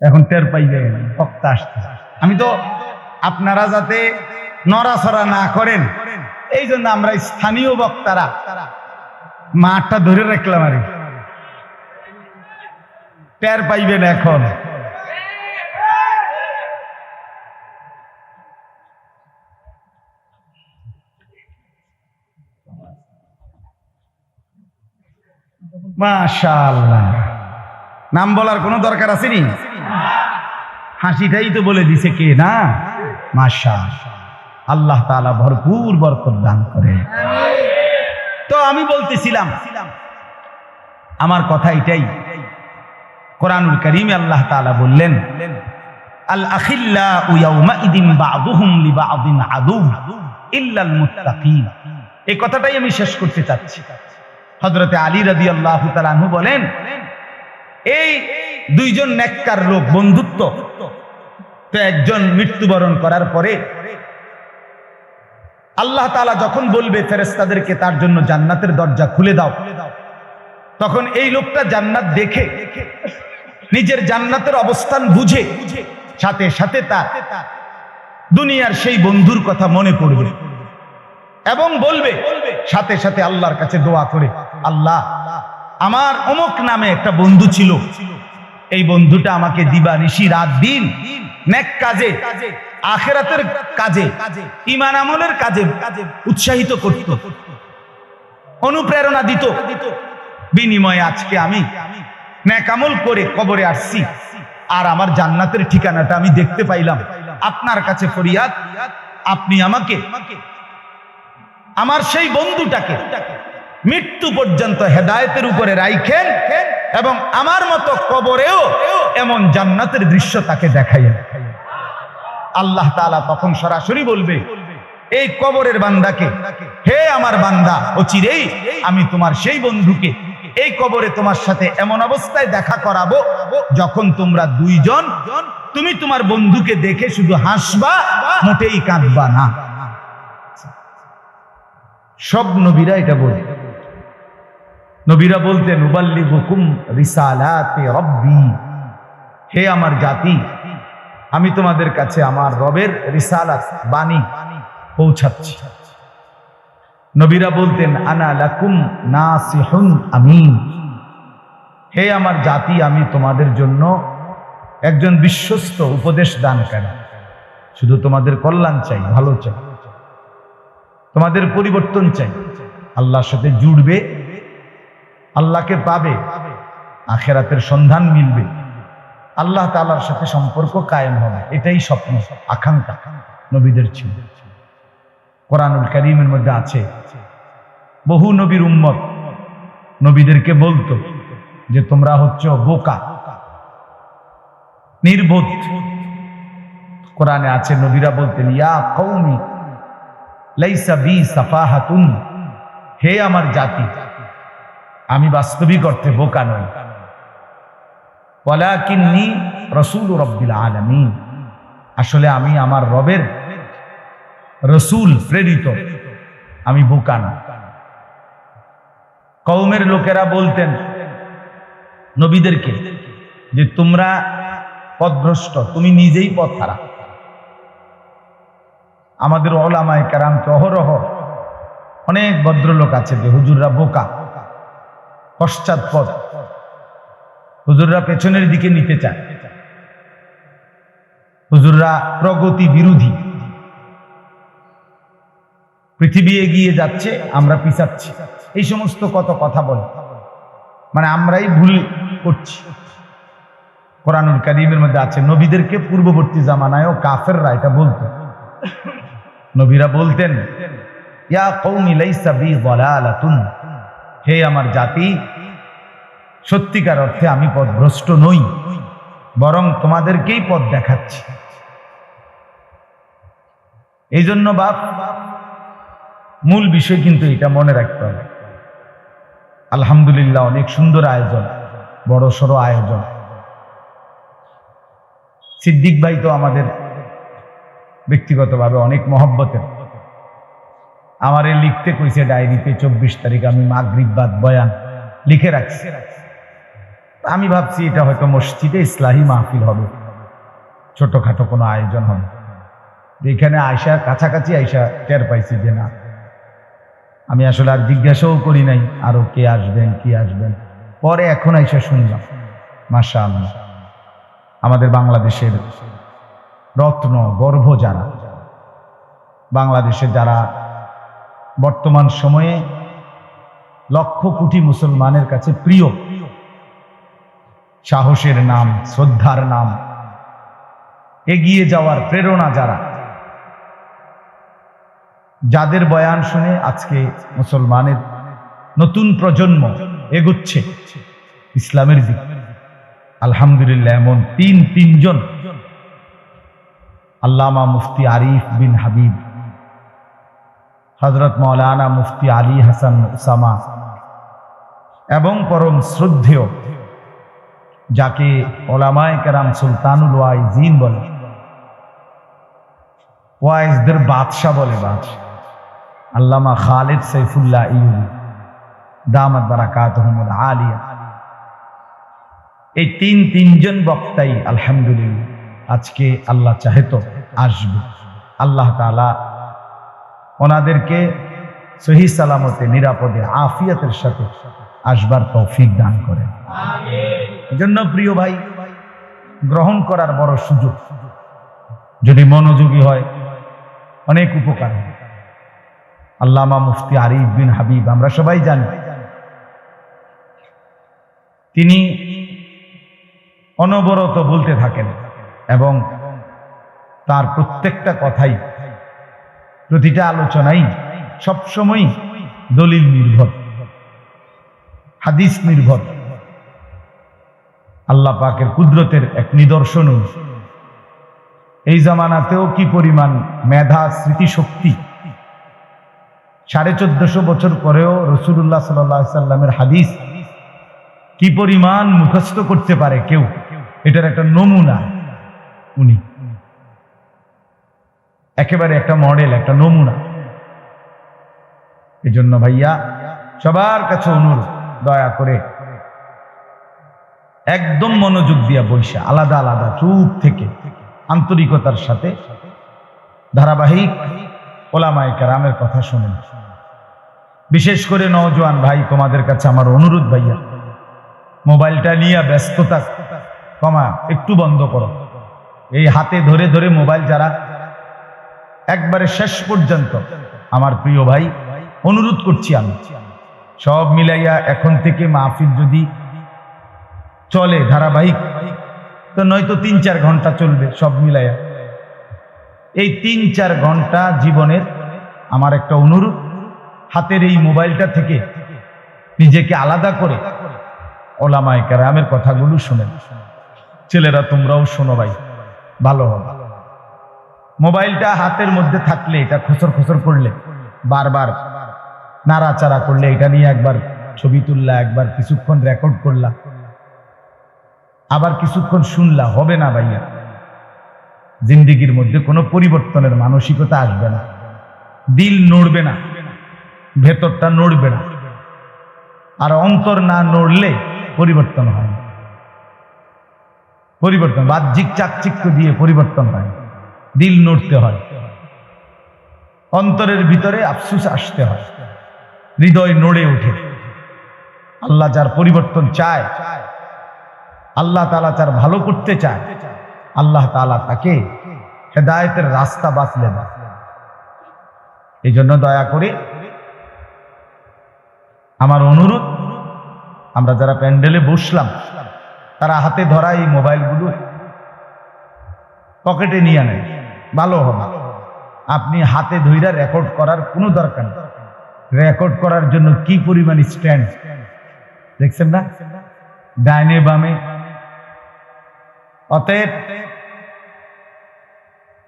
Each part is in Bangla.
এখন টের পাইবে বক্তা আসতে আমি তো আপনারা যাতে নড়াচড়া না করেন, এই জন্য আমরা স্থানীয় বক্তারা মাঠটা ধরে রাখলাম আর। টের পাইবেন এখন। মাশাআল্লাহ। নাম বলার কোনো দরকার আছে নি হাসিটাই তো বলে দিছে কে না? মাশা আল্লাহ তাআলা ভরপুর বরকত দান করে। তো আমি বলতেছিলাম, আমার কথা এটাই। কোরআনুল করিমে আল্লাহ তাআলা বললেন, আল আখিল্লা ইয়াউমাইদিন বা'দুহুম লিবা'দিন আদু ইল্লাল মুত্তাকিন। এই কথাটাই আমি শেষ করতে চাচ্ছি। হযরতে আলী তাআলা আনহু বলেন এই দুইজন নেককার লোক বন্ধুত্ব। তো একজন মৃত্যুবরণ করার পরে আল্লাহ তাআলা যখন বলবে, ফেরেশতাদেরকে তার জন্য জান্নাতের দরজা খুলে দাও। তখন এই লোকটা জান্নাত দেখে, নিজের জান্নাতের অবস্থান বুঝে, সাথে সাথে তার দুনিয়ার সেই বন্ধুর কথা মনে পড়বে এবং বলবে, সাথে সাথে আল্লাহর কাছে দোয়া করে, আল্লাহ আমার অমুক নামে একটা বন্ধু ছিল। এই বন্ধুটা আমাকে দিবা নিশি রাত দিন, নেক কাজে, আখেরাতের কাজে ইমান আমলের কাজে উৎসাহিত করত। অনুপ্রেরণা দিত। বিনিময়ে আজকে আমি ন্যাকামল করে কবরে আসছি। আর আমার জান্নাতের ঠিকানাটা আমি দেখতে পাইলাম। আপনার কাছে ফরিয়াদ, আপনি আমাকে, আমার সেই বন্ধুটাকে মৃত্যু পর্যন্ত হেদায়েতের উপরে রাইখেন এবং আমার মতো কবরেও এমন জান্নাতের দৃশ্য তাকে দেখাইয়েন। আল্লাহ তাআলা তখন সরাসরি বলবে, এই কবরের বান্দাকে, হে আমার বান্দা ও চিরেই আমি তোমার সেই বন্ধুকে এই কবরে তোমার সাথে এমন অবস্থায় দেখা করাবো যখন তোমরা দুইজন, তুমি তোমার বন্ধুকে দেখে শুধু হাসবা, মোটেই কাঁদবা না। সব নবীরা এটা বলে। নবীরা বলতেন উবাল্লি হুকুম রিসালাতে রব্বি। হে আমার জাতি, আমি তোমাদের কাছে আমার রবের রিসালাত, বাণী পৌঁছাচ্ছি। নবীরা বলতেন, আনা লাকুম না নাসিহুন আমিন। হে আমার জাতি, আমি তোমাদের জন্য একজন বিশ্বস্ত উপদেশ দান করা শুধু তোমাদের কল্যাণ চাই, ভালো চাই। তোমাদের পরিবর্তন চাই। আল্লাহর সাথে জুড়বে আল্লাহকে পাবে, আখেরাতের সন্ধান মিলবে। আল্লাহ তাআলার সাথে সম্পর্ক কায়েম হবে, এটাই স্বপ্ন, আকাঙ্ক্ষা নবীদের ছিল। কোরআনুল করিমের মধ্যে আছে, বহু নবীর উম্মত নবীদেরকে বলতো যে তোমরা হচ্ছে বোকা, নির্বোধ। কোরআনে আছে, নবীরা বলতেন, ইয়া কৌমি লাইসা বি সাফাহাতুন, হে আমার জাতি আমি বাস্তবিক অর্থে বোকা নই। ওয়ালাকিন্নি রসুল রব্বিল আলামিন। আসলে আমি আমার রবের রসুল প্রেরিত। আমি বোকা না কৌমের লোকেরা বলতেন নবীদেরকে যে তোমরা পথভ্রষ্ট তুমি নিজেই পথ হারা। আমাদের ওলামায় কারামকে অহরহ অনেক ভদ্রলোক আছে যে হুজুররা বোকা। পশ্চাৎপদ। হুজুররা পেছনের দিকে নিতে চায় হুজুররা প্রগতি বিরোধী। পৃথিবী এগিয়ে যাচ্ছে, আমরা পিছাচ্ছি। এই সমস্ত কত কথা বলে। মানে আমরাই ভুল করছি। কোরআনুল কারিমের মধ্যে আছে, নবীদেরকে পূর্ববর্তী জামানায়ও কাফেররা এটা বলতো। নবীরা বলতেন, ইয়া কৌমি লাইসা বি দালালাতুন। হে আমার জাতি, সত্যিকার অর্থে আমি পথভ্রষ্ট নই, বরং তোমাদেরকেই পথ দেখাচ্ছি। এই জন্য বাপ, মূল বিষয় কিন্তু এটা মনে রাখতে হবে। আলহামদুলিল্লাহ অনেক সুন্দর আয়োজন, বড় সড়ো আয়োজন। সিদ্দিক ভাই তো আমাদের ব্যক্তিগতভাবে অনেক মহব্বতের। আমারে লিখতে কইছে ডায়েরিতে চব্বিশ তারিখ, আমি মাগরিব বাদ বয়ান লিখে রাখছি। আমি ভাবছি এটা হয়তো মসজিদে ইসলাহী মাহফিল হবে, ছোটখাটো কোনো আয়োজন হবে। যেখানে আয়সা কাছাকাছি আয়সা টের পাইছি যে না, আমি আসলে আর জিজ্ঞাসাও করি নাই, আরও কে আসবেন, কি আসবেন। পরে এখন আইসা শুনলাম মাসা আল্লাহ আমাদের বাংলাদেশের রত্ন, গর্ভ যারা বাংলাদেশে যারা বর্তমান সময়ে লক্ষ কোটি মুসলমানের কাছে প্রিয়। সাহসের নাম, শ্রদ্ধার নাম, এগিয়ে যাওয়ার প্রেরণা যারা, যাদের বয়ান শুনে আজকে মুসলমানের নতুন প্রজন্ম এগুচ্ছে, ইসলামের দিক। আলহামদুলিল্লাহ এমন তিন তিনজন, আল্লামা মুফতি আরিফ বিন হাবিব হজরত মৌলানা মুফতি আলী হাসান উসামা এবং পরম শ্রদ্ধেয়, যাকে ওলামায় কেরাম সুলতানুল ওয়াইজিন বলে। ওয়াইজদের বাদশাহ বলে বাদশাহ। আল্লামা খালেদ সৈফুল্লাহ ইউবি দামাত বারাকাত আলিয়া। এই তিন তিনজন বক্তাই আলহামদুলিল্লাহ আজকে আল্লাহ চাহে তো আসবে। আল্লাহ তালা ওনাদেরকে সহি সালামতে নিরাপদে আফিয়াতের সাথে আসবার তৌফিক দান করেন। এজন্য প্রিয় ভাই গ্রহণ করার বড় সুযোগ। যদি মনোযোগী হয় অনেক উপকার আল্লামা মুফতি আরিফ বিন হাবিব আমরা সবাই জানি। তিনি অনবরত বলতে থাকেন এবং তার প্রত্যেকটা কথাই প্রতিটা আলোচনাই সবসময় দলিল নির্ভর, হাদিস নির্ভর। আল্লাহ পাকের কুদরতের এক নিদর্শন এই জামানাতেও কি পরিমাণ মেধা, স্মৃতিশক্তি? সাড়ে চোদ্দশো বছর পরেও রসুল্লাহ সাল্লামের হাদিস কি পরিমাণ মুখস্থ করতে পারে কেউ? এটার একটা নমুনা উনি। একেবারে একটা মডেল, একটা নমুনা। এই জন্য ভাইয়া, সবার কাছে অনুরোধ, দয়া করে। একদম মনোযোগ দিয়া বৈশা আলাদা আলাদা, চুপ থেকে, আন্তরিকতার সাথে। ধারাবাহিক ওলামায় কারামের কথা শোনেন। বিশেষ করে নওজোয়ান ভাই, তোমাদের কাছে আমার অনুরোধ ভাইয়া, মোবাইলটা নিয়ে ব্যস্ততা কমা, একটু বন্ধ করো। এই হাতে ধরে ধরে মোবাইল যারা একবারে শেষ পর্যন্ত। আমার প্রিয় ভাই, অনুরোধ করছি আমি, সব মিলাইয়া এখন থেকে মাহফিল যদি চলে ধারাবাহিক, তো নয়তো তিন চার ঘণ্টা চলবে সব মিলাইয়া। এই তিন চার ঘণ্টা জীবনের আমার একটা অনুরোধ, হাতের এই মোবাইলটা থেকে নিজেকে আলাদা করে ওলামায় কারামের কথাগুলো শুনেন। ছেলেরা তোমরাও শোনো ভাই, ভালো হবে। মোবাইলটা হাতের মধ্যে থাকলে এটা খসর খসর করলে, বারবার নাড়াচাড়া করলে, এটা নিয়ে একবার ছবি তুললা, একবার কিছুক্ষণ রেকর্ড করলা। আবার কিছুক্ষণ শুনলা, হবে না ভাইয়া। জিন্দিগির মধ্যে কোনো পরিবর্তনের মানসিকতা আসবে না। দিল নড়বে না, ভেতরটা নড়বে না। আর অন্তর না নড়লে পরিবর্তন হয় পরিবর্তন, বাহ্যিক চাকচিক্য দিয়ে পরিবর্তন হয় দিল নড়তে হয়। অন্তরের ভিতরে আফসুস আসতে হয়। হৃদয় নড়ে ওঠে। আল্লাহ যার পরিবর্তন চায়, আল্লাহ তালা যার ভালো করতে চায়, আল্লাহ তালা তাকে হেদায়তের রাস্তা বাঁচলেন। এই জন্য দয়া করে আমার অনুরোধ, আমরা যারা প্যান্ডেলে বসলাম, তারা হাতে ধরা এই মোবাইলগুলো পকেটে নিয়ে নেয় ভালো হবে। আপনি হাতে ধইরা রেকর্ড করার কোনো দরকার রেকর্ড করার জন্য কি পরিমাণ স্ট্যান্ড দেখছেন না? ডাইনে বামে। অতএব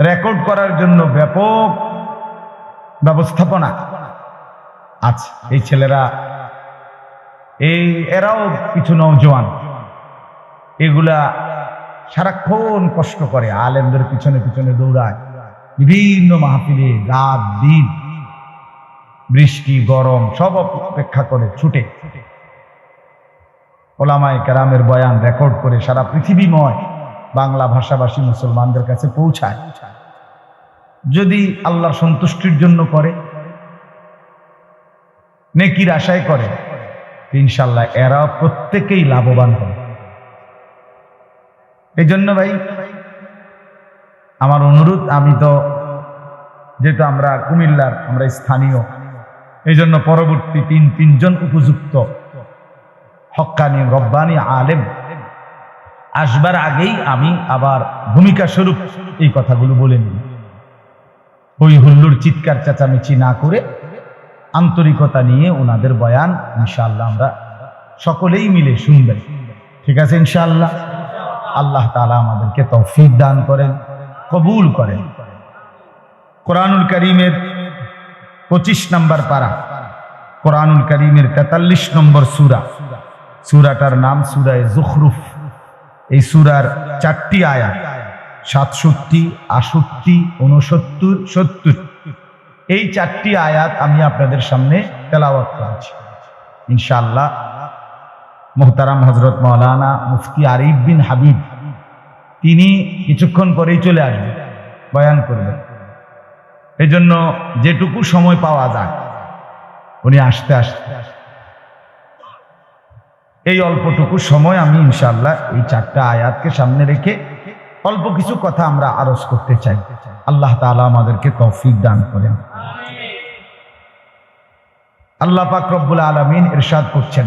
রেকর্ড করার জন্য ব্যাপক ব্যবস্থাপনা আছে। এই ছেলেরা, এই, এরাও কিছু নৌজওয়ান এগুলা সারাক্ষণ কষ্ট করে, আলেমদের পিছনে পিছনে দৌড়ায়। বিভিন্ন মাহফিলে রাত, দিন, বৃষ্টি, গরম, সব অপেক্ষা করে ছুটে। ওলামায় কেরামের বয়ান রেকর্ড করে সারা পৃথিবীময় বাংলা ভাষাভাষী মুসলমানদের কাছে পৌঁছায়। যদি আল্লাহ সন্তুষ্টির জন্য করে, নেকির আশায় করে ইনশাল্লাহ এরা প্রত্যেকেই লাভবান হবে। এই জন্য ভাই, আমার অনুরোধ, আমি তো যেহেতু আমরা কুমিল্লার, আমরা স্থানীয় এই জন্য পরবর্তী তিন, তিনজন উপযুক্ত হক্কানি রব্বানি আলেম আসবার আগেই আমি আবার ভূমিকা স্বরূপ এই কথাগুলো বলে নিই। ওই হুল্লুর চিৎকার চেঁচামেচি না করে আন্তরিকতা নিয়ে ওনাদের বয়ান, ইনশাআল্লাহ আমরা সকলেই মিলে শুনবেন। ঠিক আছে, ইনশাআল্লাহ? আল্লাহ তালা আমাদেরকে তৌফিক দান করেন, কবুল করেন। কোরআনুল করিমের পঁচিশ নম্বর পারা, কোরআনুল করিমের তেতাল্লিশ নম্বর সুরা। সুরাটার নাম সুরায় জুখরুফ। এই সুরার চারটি আয়া সাতষট্টি আষট্টি উনসত্তর সত্তর। এই চারটি আয়াত আমি আপনাদের সামনে তেলাওয়াত করেছি ইনশাআল্লাহ মোহতারাম হজরত মৌলানা মুফতি আরিফ বিন হাবিব তিনি কিছুক্ষণ পরেই চলে আসবেন বয়ান করবেন এই জন্য যেটুকু সময় পাওয়া যায় উনি আসতে আসতে এই অল্পটুকু সময় আমি ইনশাল্লাহ এই চারটা আয়াতকে সামনে রেখে অল্প কিছু কথা আমরা আরজ করতে চাই। আল্লাহ তাআলা আমাদেরকে তৌফিক দান করেন। আল্লাহ পাক রব্বুল আলামিন ইরশাদ করছেন।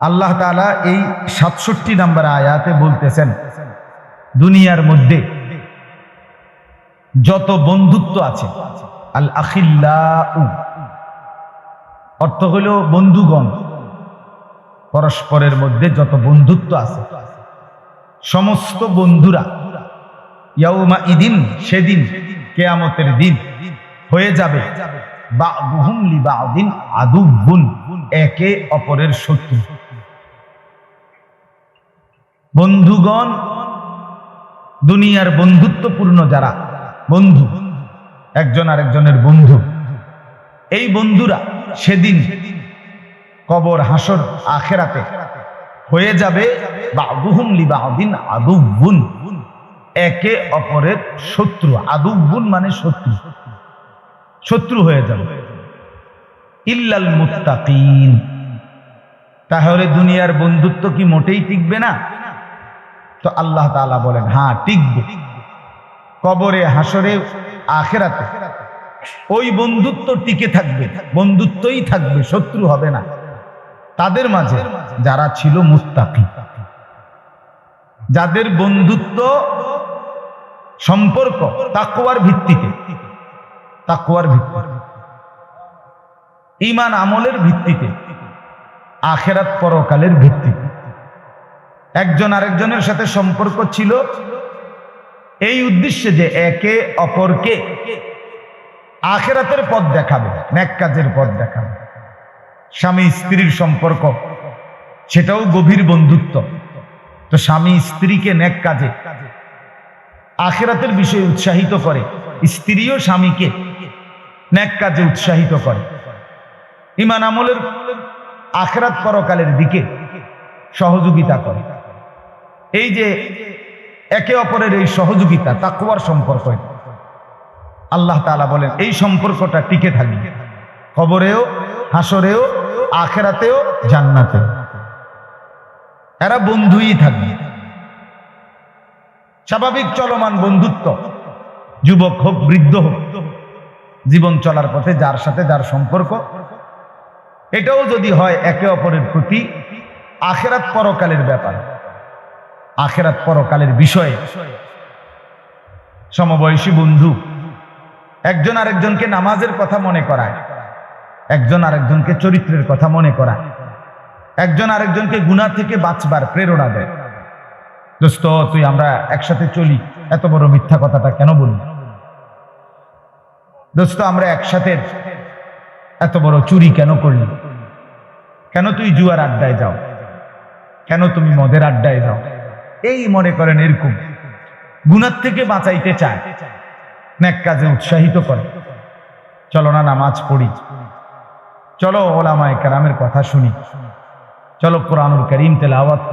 আল্লাহ এই সাতষট্টি নম্বর আয়াতে বলতেছেন, দুনিয়ার মধ্যে যত বন্ধুত্ব আছে আল আখিল্লাউ অর্থ হলো বন্ধুগণ, পরস্পরের মধ্যে যত বন্ধুত্ব আছে, সমস্ত বন্ধুরা ইয়াউমা ইদিন, সেদিন, কেয়ামতের দিন হয়ে যাবে। বা দিন আদুবুন একে অপরের শত্রু। বন্ধুগণ, দুনিয়ার বন্ধুত্বপূর্ণ যারা, বন্ধু, একজন আরেকজনের বন্ধু, এই বন্ধুরা সেদিন কবর, হাসর, আখেরাতে হয়ে যাবে। বাবুহুম লিবাউদ্দিন আদুবুন একে অপরের শত্রু আদুবুন মানে শত্রু। শত্রু হয়ে যাবে। ইল্লাল মুত্তাকিন। তাহলে দুনিয়ার বন্ধুত্ব কি মোটেই টিকবে না? তো আল্লাহ তাআলা বলেন হ্যাঁ টিকবে। কবরে হাসরে আখেরাতে ওই বন্ধুত্ব টিকে থাকবে, বন্ধুত্বই থাকবে, শত্রু হবে না। তাদের মাঝে যারা ছিল মুত্তাকি, যাদের বন্ধুত্ব সম্পর্ক তাকুয়ার ভিত্তিতে। তাকুয়ার ভিত্তিতে। ইমান আমলের ভিত্তিতে। আখেরাত পরকালের ভিত্তিতে। একজন আরেকজনের সাথে সম্পর্ক ছিল এই উদ্দেশ্যে যে একে অপরকে আখেরাতের পথ দেখাবে ন্যাক কাজের পথ দেখাবে। স্বামী স্ত্রীর সম্পর্ক, সেটাও গভীর বন্ধুত্ব। তো স্বামী স্ত্রীকে ন্যাক কাজে আখেরাতের বিষয়ে উৎসাহিত করে। স্ত্রীও স্বামীকে ন্যাক কাজে উৎসাহিত করে। ইমান আমলের আখেরাত পরকালের দিকে সহযোগিতা করে। এই যে একে অপরের এই সহযোগিতা তাকুয়ার সম্পর্ক আল্লাহ তাআলা বলেন, এই সম্পর্কটা টিকে থাকবে। কবরেও হাসরেও আখেরাতেও, জান্নাতেও। এরা বন্ধুই থাকবে। স্বাভাবিক চলমান বন্ধুত্ব। যুবক হোক, বৃদ্ধ হোক, জীবন চলার পথে যার সাথে যার সম্পর্ক, এটাও যদি হয় একে অপরের প্রতি আখেরাত পরকালের ব্যাপার। আখেরাত পরকালের বিষয়ে। সমবয়সী বন্ধু, একজন আরেকজনকে নামাজের কথা মনে করায়, একজন আরেকজনকে চরিত্রের কথা মনে করায়, একজন আরেকজনকে গুণা থেকে বাঁচবার প্রেরণা দেয়। দোস্ত, তুই আমরা একসাথে চলি। এত বড় মিথ্যা কথাটা কেন বলি দোস্ত, আমরা একসাথে এত বড় চুরি কেন করলি? কেন তুই জুয়ার আড্ডায় যাও? কেন তুমি মদের আড্ডায় যাও? এই মনে করেন এরকম। গুণার থেকে বাঁচাইতে চায়। ন্যাক কাজে উৎসাহিত করে। চলো না নামাজ পড়ি। চলো ওলামায় কারামের কথা শুনি। চলো কোরআনুল করিম তেলাওয়াত